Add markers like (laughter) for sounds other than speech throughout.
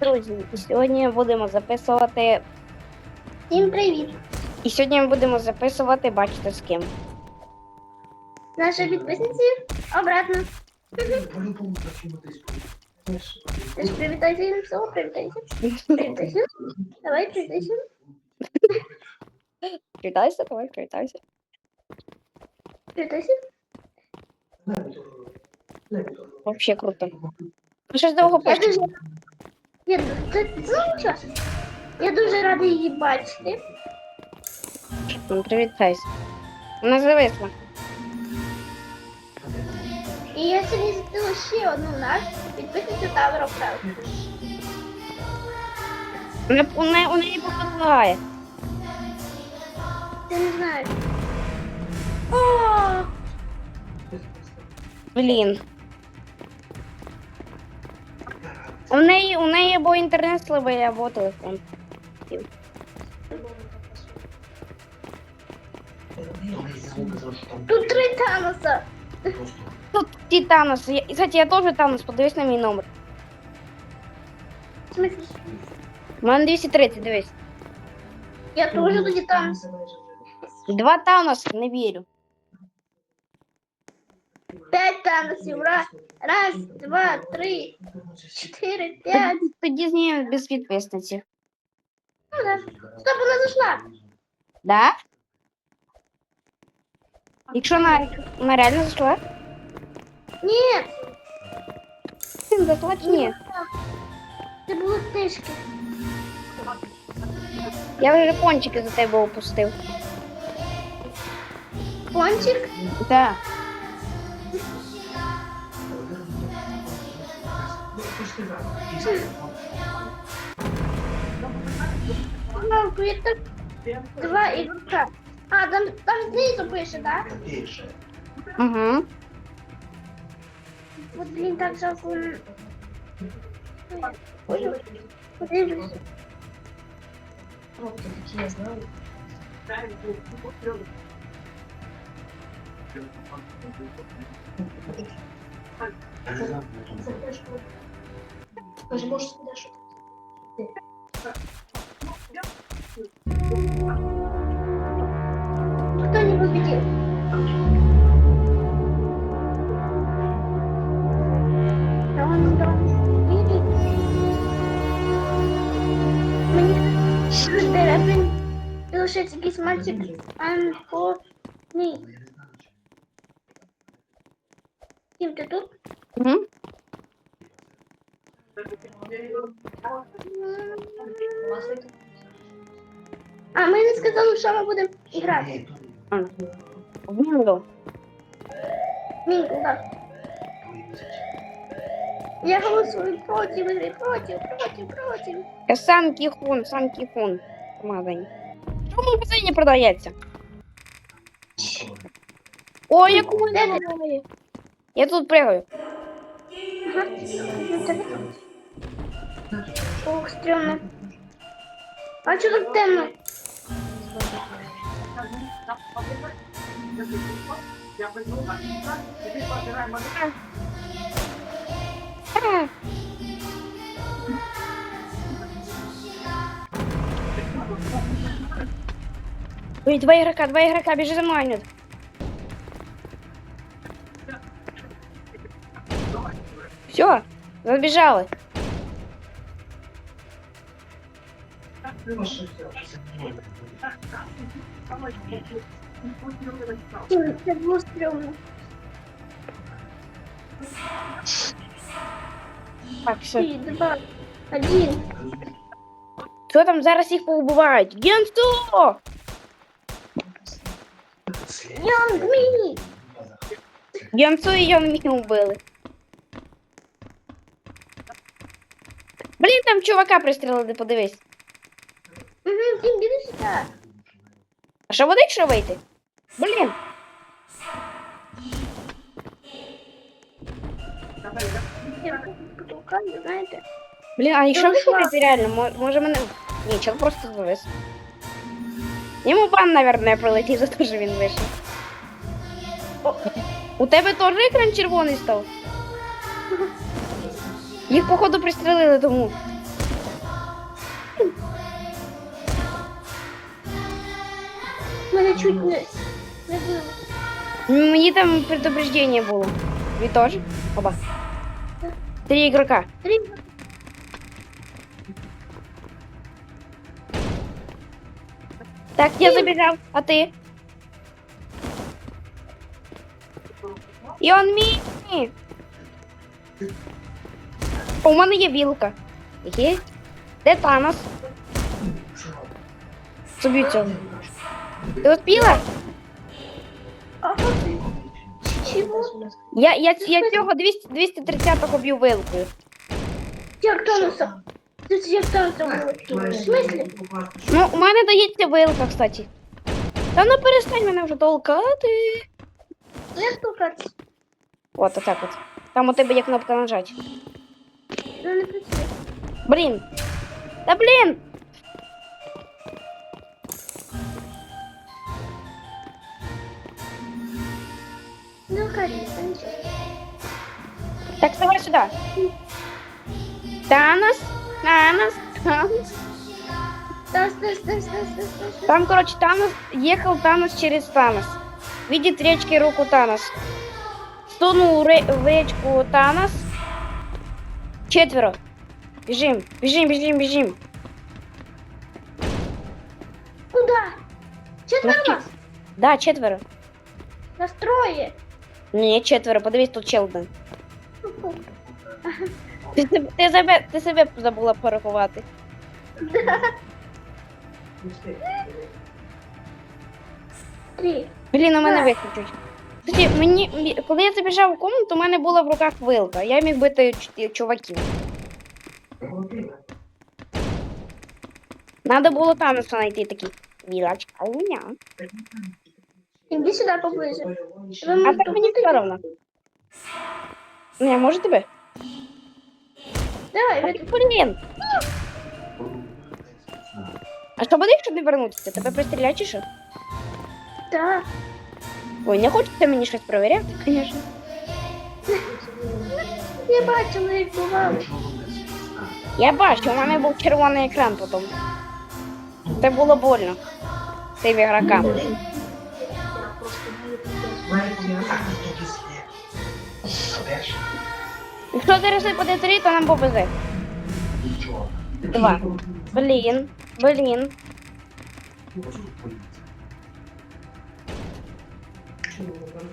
Друзі, сьогодні будемо записувати. Всім привіт! І сьогодні ми будемо записувати, бачите з ким. Наші підписниці обратно. Ти ж привітайся їм все, привітайся. Привітайся. Давай, привітайся. Привітайся, давай, привітайся. Привітайся. Вообще круто. Ну що ж довго пишеш? Я, це, це нічого. Я дуже рада її бачити. Ну, Привітайся. Вона зависла. І я сьогодні зустріла ще одну нашу підписницю Tower of Hell. Вона, у, неї, у неї попадає. Ти не знаєш. О, Блін. У неї, у неї або інтернет слабий, або телефон. тут три Таноса. Тут ті Танос. Я, кстати, я теж Танос, подивись на мій номер. В смысле? У мене 230, дивись. Я теж тоді Танос. Два Танос, не вірю. П'ять Таносів. Раз, раз, два, три, чотири, п'ять. Тоді з нею без підписниці. Ну да. Стоп, вона зайшла. Да? Якщо вона, вона реально зайшла? Ні, Блін, зайшла чи ні? це було тишки. Я вже пончики за тебе опустив. Пончик. Да. Я так два ігрока. А, там, там знизу пише, да? Угу. От, блін, так жалко. Ой, подивлюсь. Скажи, может, сюда что Хто не победил? Да он да. Видит. Мені деревень лишиться якийсь мальчик Анфоні. Ким ти тут? Угу. А, ми не сказали, що ми будемо грати. Мінго. Мінку, так. Я голосую проти, проти, проти, проти. Я сам кіхун, сам кіхун. в. Чому в магазині продається? Ой, як у мене. Я тут пригаю. Ага. Ох, стрёмно. А что так темно? Ой, два игрока, два игрока, бежи за мной, Анют. Все, забежала. Это было стрёмно. Так, все. Три, два, один. Що там зараз їх поубивають? Генсто! Young me. Генсу і Йонмі убили. Блін, там чувака пристрелили, подивись. Угу, Тим, іди сюди. А що буде, якщо вийти? Блін. Знаєте. Блін, а якщо Дуже вийти реально, мо- може мене. Ні, чел просто завис. Йому бан, наверное, пролетів (laughs) за те, що він вийшов. О, у тебе теж екран червоний став? (laughs) Їх, походу, пристрелили тому. Мене чуть не, не було. Мені там предупреждение було. Ви теж? Оба. Три ігрока. Три. Так, я забігав, а ти? І он мій. У мене є вілка. Є? Де Танос? Собі цього. Ти успіла? Ага. Чого? Я, я, я цього 200, 230-го б'ю вилкою. Як. В смислі? Ну, у мене дається вилка, кстати. Та ну перестань мене вже толкати. Як толкатися? От, отак от. Там у тебе є кнопка нажать. Ну, не працює. Блін. Та блін! Так, давай сюди. Танос, Танос, Танос. Тас, тас. Там, короче, Танос, ехал Танос через Танос. Видит речки руку Танос. Стунул ре- в речку Танос. Четверо. Бежим, бежим, бежим, бежим. Куда? Четверо нас? Да, четверо. Настроє. Ні, четверо, подивись, тут ще один. Ти, себе- ти, себе, ти себе забула порахувати. Три. Блін, у мене виключуть. Кстати, мені, коли я забіжав у комнату, у мене була в руках вилка. Я міг бити ч- чуваків. Надо було там знайти такі. Вілочка у мене. Іди сюди поближе. А так мені все одно. Не, може тебе? Давай, Ай, ви- Блін. А що буде, якщо не вернутися? Тебе пристрілять чи що? Так. Ой, не хочеться мені щось перевіряти, звісно. Я бачила, як бувало. Я бачу, у мене був червоний екран потім. Це було больно. Цим ігрокам. Якщо зараз випаде три, то нам повезе. Два. Блін, блін.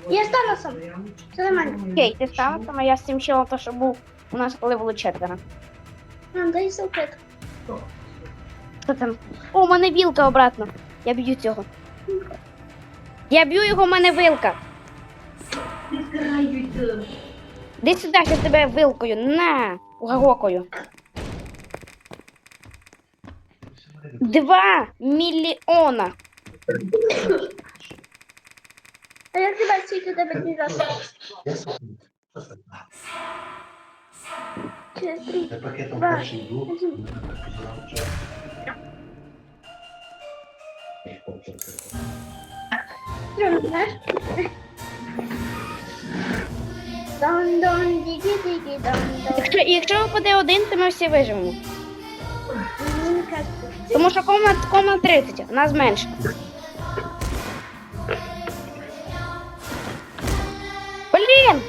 Я з Таносом. Все нормально. Окей, ти стала там, а я з цим то що був у нас, коли було четверо. Нам дай салфетку. Що там? О, у мене вілка обратно. Я б'ю цього. Я б'ю його, у мене вилка. Де сюди, я тебе вилкою. На! Угагокою. Два мільйона. А як тебе скільки тебе дні раз? Через три. Два. Один. Знаєш? Дон, дон, диги, диги, дон, дон. Якщо, якщо випаде один, то ми всі виживемо. Тому що комнат, комнат 30, а нас менше. Блін!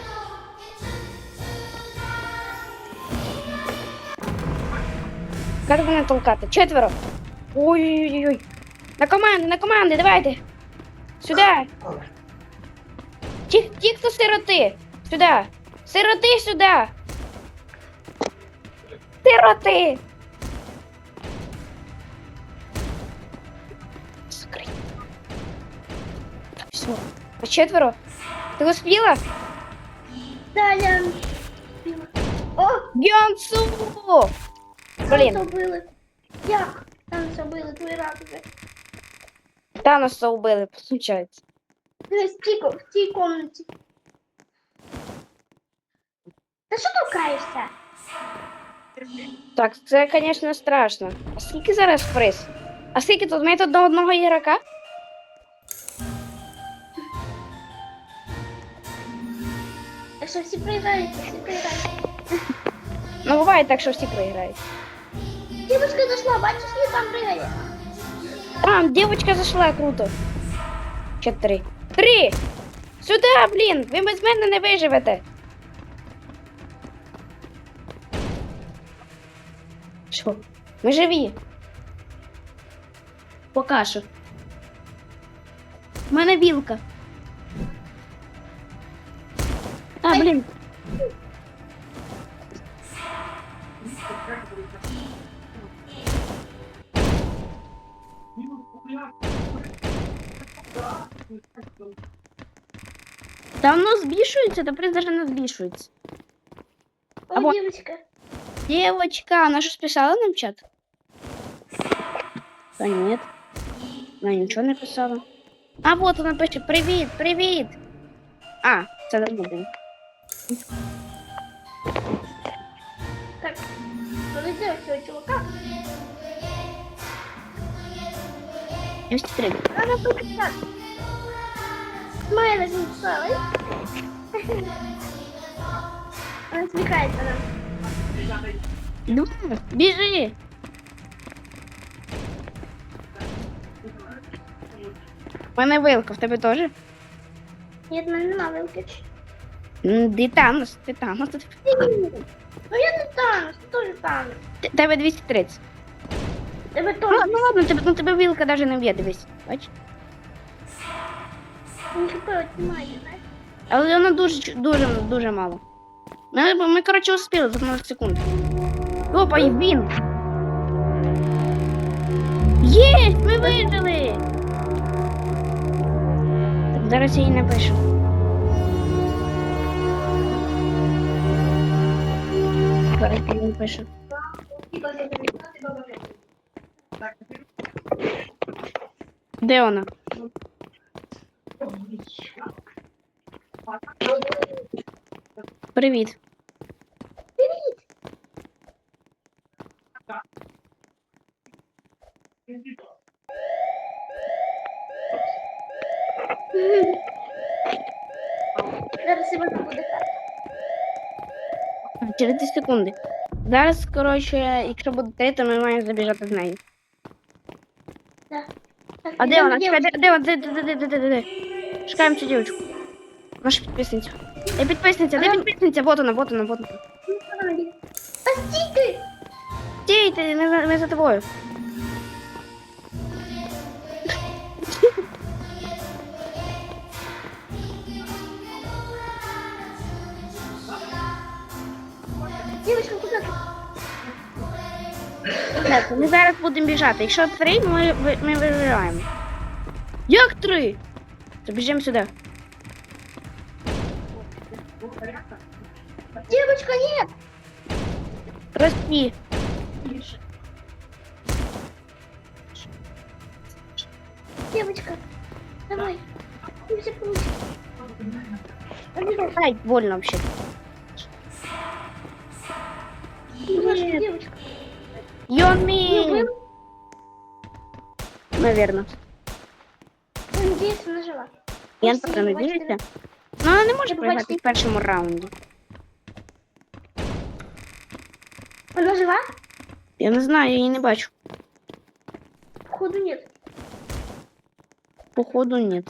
Як мене толкати? Четверо. Ой-ой-ой. На команди, на команди, давайте. Сюди. Ті, ті, хто сироти. Сюди. Сироти сюди. Сироти. Закрий. Так, все. А четверо? Ти успіла? Таля. О, Гьонсу! Блін, Танца вбили. Як? Танца вбили твої рази. Таноса убили, получається. Дивись, в тій, ко- в тій комнаті. Та що толкаєшся? Так, це, звісно, страшно. А скільки зараз приз? А скільки тут? Тут до одного ігрока? Якщо всі проіграють, всі проіграють. Ну, буває так, що всі проіграють. Дівчинка зайшла, бачиш, її там пригає. А, дівчинка зайшла, круто. Ще три. Три! Сюди, блін! Ви без мене не виживете. Що? Ми живі. Пока що. У мене білка. А, блін. Та воно збільшується, приз даже не збільшується. О, А вот- девочка. Она же писала нам чат? Да нет. Она ничего не писала. А вот она пишет, привет, привет. А, це не буде. Так, подойди этого чувака. Ось три. Она будет так. Смайлик написала. Она смехается нам. Ну, біжи. У мене вилка, в тебе теж? Нет, мене нема вилки. Ти Танос, ти Танос. Ну я не Танос, ти теж Танос. Т- Тебе 230. Тебе Ну, теж. ну ладно, тебе, ну, тебе вилка навіть не б'є, дивись. Бач? Не хп немає, знаєш. Але воно дуже, чу- дуже, дуже мало. Ми, ми коротше, успіли за 0 секунд. Опа, і він. Єсть, ми вижили. Так, зараз я їй напишу. Зараз я. Де вона? Привіт. Зараз себе буде так. Через 2 секунди. Зараз, коротше, якщо буде три, то ми маємо забіжати з нею. А де вона? Чекай, де, вона? де, де, де, де, де, де? Шукаємо цю дівчинку. Нашу підписницю. Де підписниця, де підписниця? Вот вона, вот вона, вот вона. Та стій ти! Стій, ми, за- ми за тобою. Дівчинка, куди ти? Так, ми зараз будемо біжати. Якщо три, ми, ви- ми виживаємо. Як три? То біжимо сюди. Нет! Прості. Девочка, давай. Ты все получишь. Обижай. Ай, больно вообще. Девочка, девочка. Йоми! Ну, Наверно. вы, надеюсь, она жива. Я Ось так її, надіюся. бачите, Ну, вона не може Ви програти бачите? в першому раунді. Она жива? Я не знаю, я її не бачу. Походу нет. Походу, ні.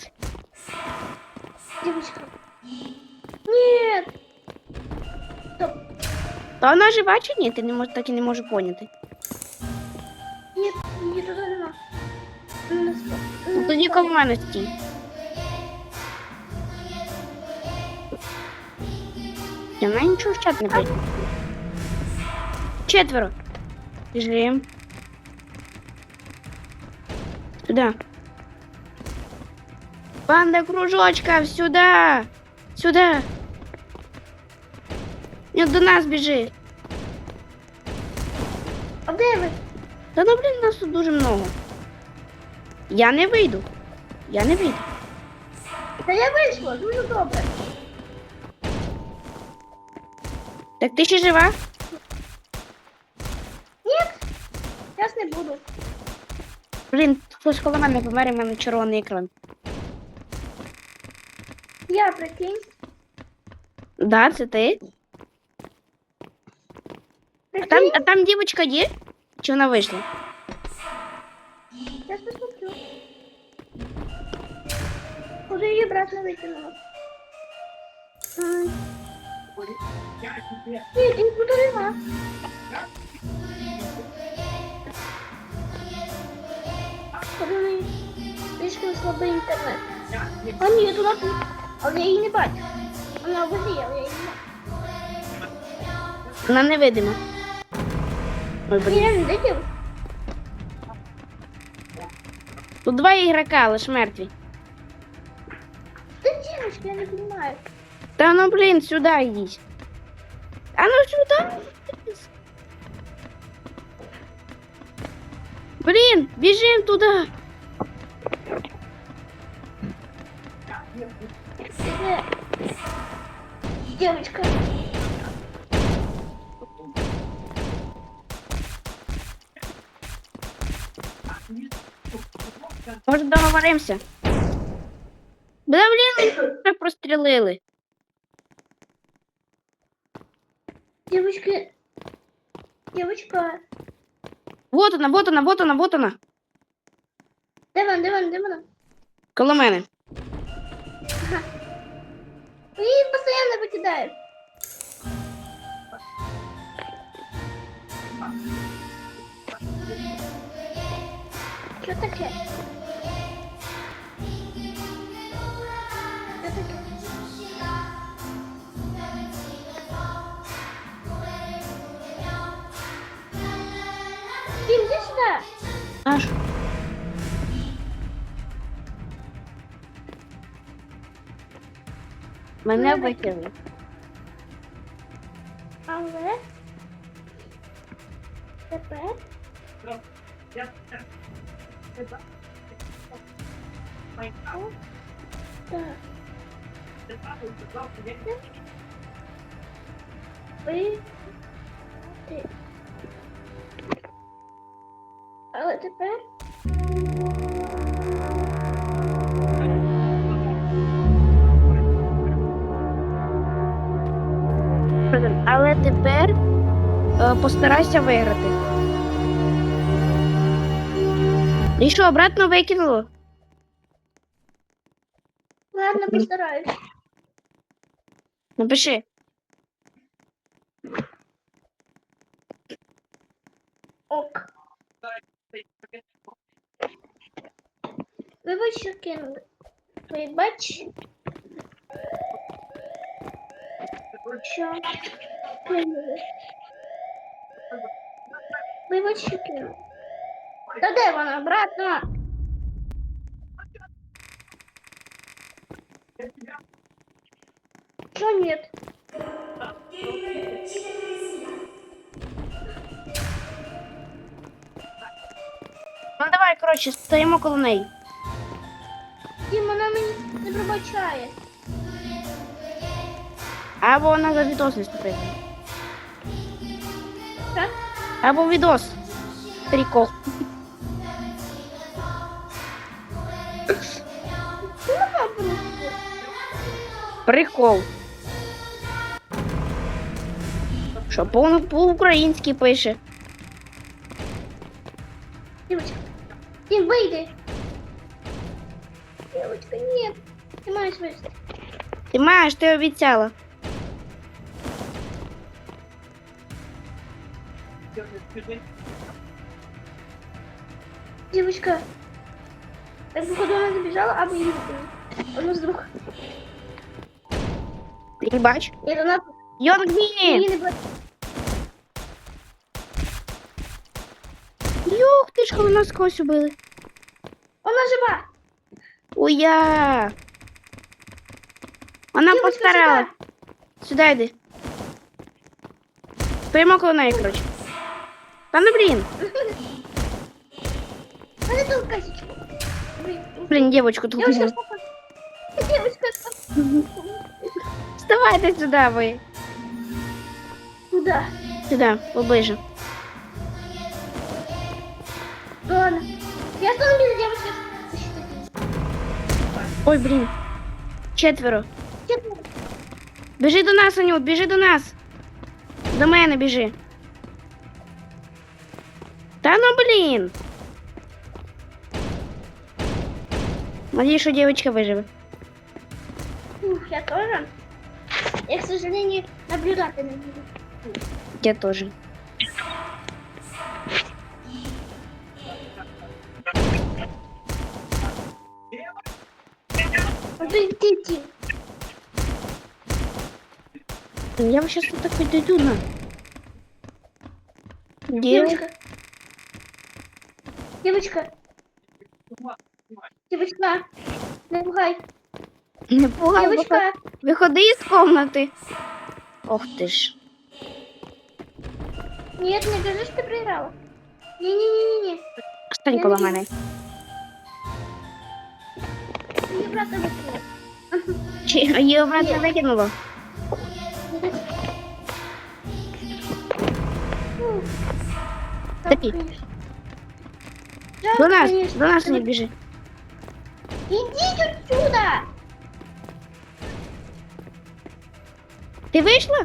Девочка. Нет! Стоп. Та вона жива чи ні? Ти не мож, так і не можу поняти. Нет, не туда нема. На. Ну, На тоді коло мене стій. Я вона нічого в чат не пише. Четверо. Біжим. Сюда. Банда кружочков, сюда. Сюда. Нет, до нас біжи. А де ви? Та ну, блін, нас тут дуже много. Я не вийду. Я не вийду. Та я вийшла, дуже добре. Так ти ще жива? Нет, зараз не буду. Блін, хтось коло мене помер, і в мене червоний екран. Я прикинь. Да, це ти? А там, а там дівчинка є? Чи вона вийшла? Сейчас посмотрю. Куди її обратно викинула? Ай. Ні, куди нема. Подумай, трішки слабий інтернет. А ні, туди тут. Але я її не бачу. Вона в воді, але я її не бачу. Вона невидима. Ні, я не дивив. Тут два ігрока, ж мертві. Та дівчинка, я не розумію. Та ну блін, сюди йдіть. А ну сюди. Блін, біжим туди. Це... Дівчинка. Може договоримося. Бля, блін, мене (coughs) прострілили. Дівчинки. Дівчинка. Вот вона, вот вона, вот вона, вот вона. Де вона, де вона, де вона? Коло мене. Її постійно викидають. Що таке? Іди. Аж. Мене викинули. Але тепер е, постарайся виграти. І що, обратно викинуло? ладно постараюсь. Напиши. Ок. Вибач, що кинули. Вибач. Що кинули. Вибач, що кинули. Та де вона, обратно? Що нет? Ну давай, коротше, стоїмо коло неї. Дім, вона мені не пробачає. Або вона за відос не ступить. Так? Або відос. Прикол. Ну, вона просто. Прикол. Що по- по-українськи пише. Девочка, Дим, выйди. Девочка, нет. Ты маешь вылезти. Ти маєш, ти обіцяла. Девочка. Так, походу, она забежала, а ее убили. Одну с друг. Ти не бач? Нет, она... Йонгмін! Не бачу. Юх, ти ж коли нас когось убили. Вона жива. Уя! Вона Дівочка, постарала. Сюди йди. Стоїмо коло неї, коротше. Та ну блін. Она толкайся. Блин, Блін, дівочку тут. Девочка, не- (laughs) спокойно. Девочка, Вставайте сюди ви. куда? Сюди, поближе. Ладно. Я стану без девочки. защитить. Ой, блін. Четверо. Четверо. Біжи до нас, Анют, біжи до нас. До мене біжи. Та ну блін. Надіюсь, що дівчинка виживе. Я тоже. Я, к сожалению, наблюдать не буду. Я тоже. Ну ты дети. Я сейчас вот так подойду на. Где? Девочка. Девочка. Девочка. Не пугай. Не пугай, Девочка. Виходи із комнати. Ох ти ж. Нет, не кажи, что ты проиграла. Не-не-не-не. Стань коло мене. Ты брата выкинула. Чи її обратно викинуло? Ну, До нас, конечно. до нас не біжи. Идите отсюда! Ти вийшла?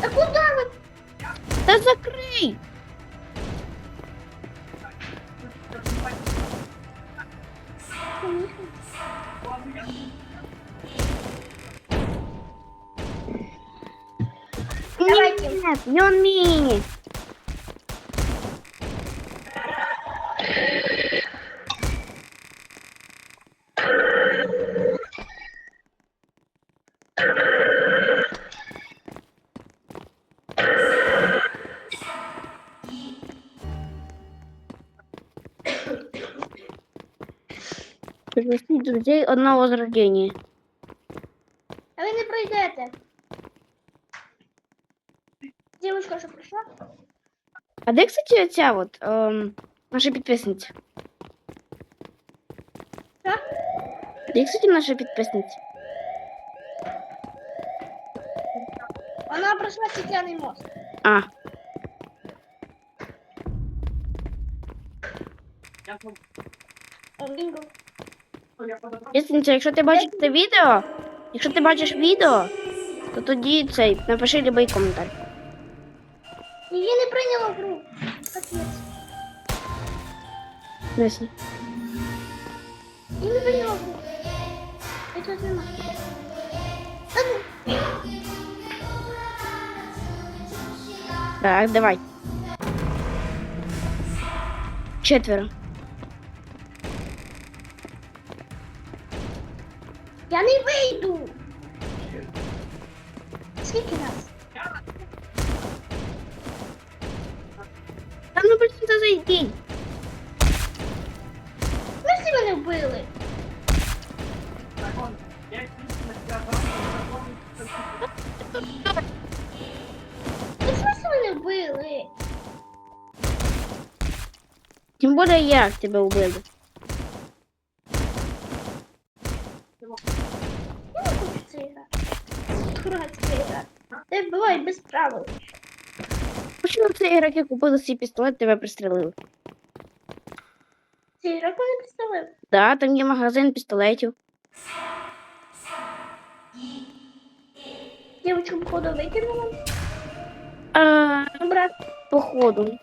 Да куда вы? Закрий! Давайте. Нет, не он мини. друзей одного возрождения. А ви не пройдете. Девушка, що прийшла? А де, кстати, оця от ем, наша підписниця? Що? Де, кстати, наша підписниця? Вона пройшла стеклянний мост. А, О, Бінго. Підписниця, якщо ти бачиш це відео, якщо ти бачиш відео, то тоді цей, напиши любий коментар. Її не прийняла гру. Неси. Її не прийняла гру. Я тут нема. Так, давай. Четверо. Більше як тебе вбили. Я. Ти бувай без правил. Почему це ігроки купили свій пістолет, тебе пристрелили? Ці ігроку не представив. Да, там є магазин пістолетів. Дівчинку походу викинула. А, брат, походу.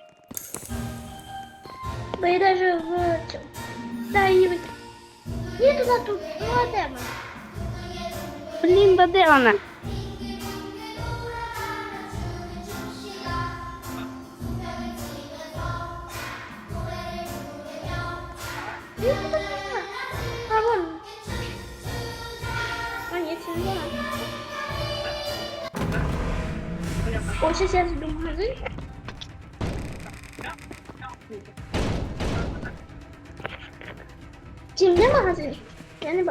Бо я даже в цьому. Да, викинула. Ні, туди тут. Ну, а де вона? Блін, да де вона? Ні, туди нема. А, вон. А, ні, це не вона. О, зараз я зайду в магазин. Чим де магазин? Я не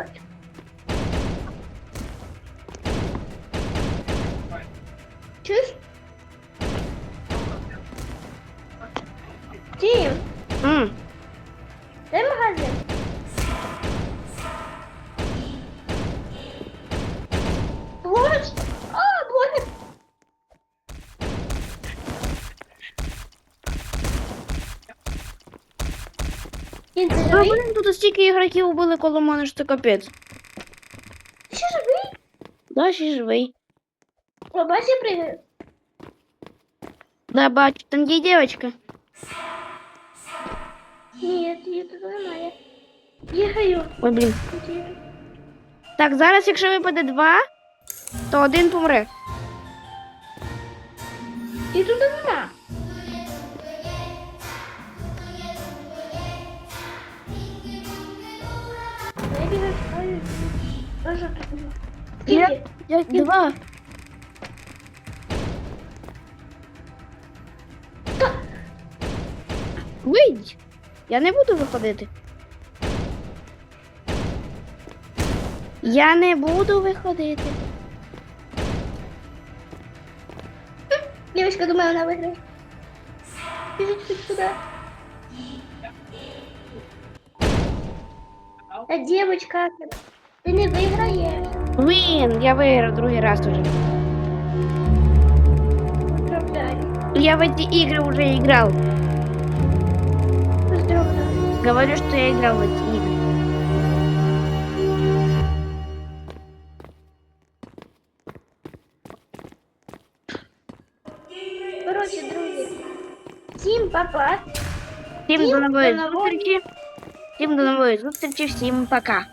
А, живий? блін, тут стільки ігроків убили коло мене, що це капець. Ти ще живий? Да, ще живий. Я пригаю. Да, бачу, там є дівчинка. Ні, її тут немає. Бігаю. Ой, блін. Так, зараз, якщо випаде два, то один помре. І тут нема. Я бігаю, шукаю. Боже, тут. Скільки? Я, два. Вийдь. Я не буду виходити. Я не буду виходити. Девочка, думаю, вона виграє. Біжить хоч сюди. Та девочка, ти не виграєш. Блін, я виграв другий раз уже. Поздравляю. Я в эти игры уже играл. Поздравляю. Говорю, что я играл в эти игры. Коротше, друзі. Всім па-па. Всім Всім до нової до нової. зустрічі. Всім до нової зустрічі, всім пока.